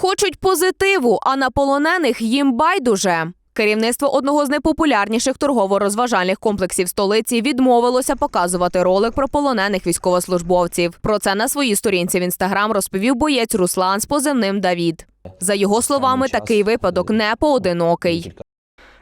Хочуть позитиву, а на полонених їм байдуже. Керівництво одного з найпопулярніших торгово-розважальних комплексів столиці відмовилося показувати ролик про полонених військовослужбовців. Про це на своїй сторінці в інстаграм розповів боєць Руслан з позивним Давід. За його словами, такий випадок не поодинокий.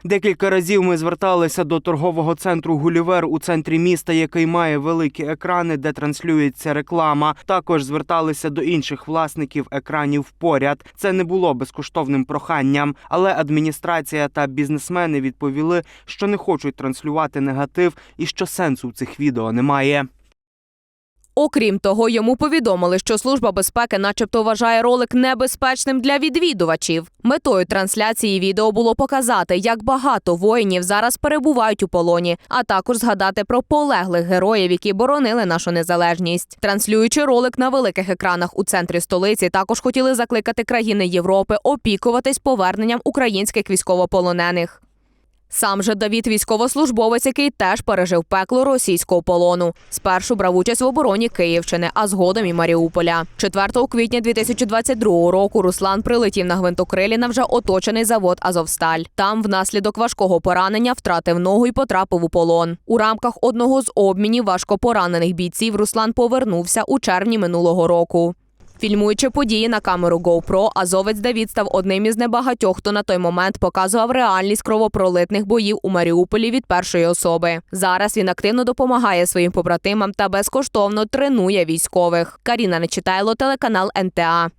Декілька разів ми зверталися до торгового центру Гулівер у центрі міста, який має великі екрани, де транслюється реклама. Також зверталися до інших власників екранів поряд. Це не було безкоштовним проханням, але адміністрація та бізнесмени відповіли, що не хочуть транслювати негатив і що сенсу в цих відео немає. Окрім того, йому повідомили, що служба безпеки, начебто, вважає ролик небезпечним для відвідувачів. Метою трансляції відео було показати, як багато воїнів зараз перебувають у полоні, а також згадати про полеглих героїв, які боронили нашу незалежність. Транслюючи ролик на великих екранах у центрі столиці, також хотіли закликати країни Європи опікуватись поверненням українських військовополонених. Сам же Давід військовослужбовець, який теж пережив пекло російського полону. Спершу брав участь в обороні Київщини, а згодом і Маріуполя. 4 квітня 2022 року Руслан прилетів на гвинтокрилі на вже оточений завод Азовсталь. Там, внаслідок важкого поранення, втратив ногу і потрапив у полон. У рамках одного з обмінів важко поранених бійців Руслан повернувся у червні минулого року. Фільмуючи події на камеру GoPro, азовець Давід став одним із небагатьох, хто на той момент показував реальність кровопролитних боїв у Маріуполі від першої особи. Зараз він активно допомагає своїм побратимам та безкоштовно тренує військових. Каріна Нечитайло, телеканал НТА.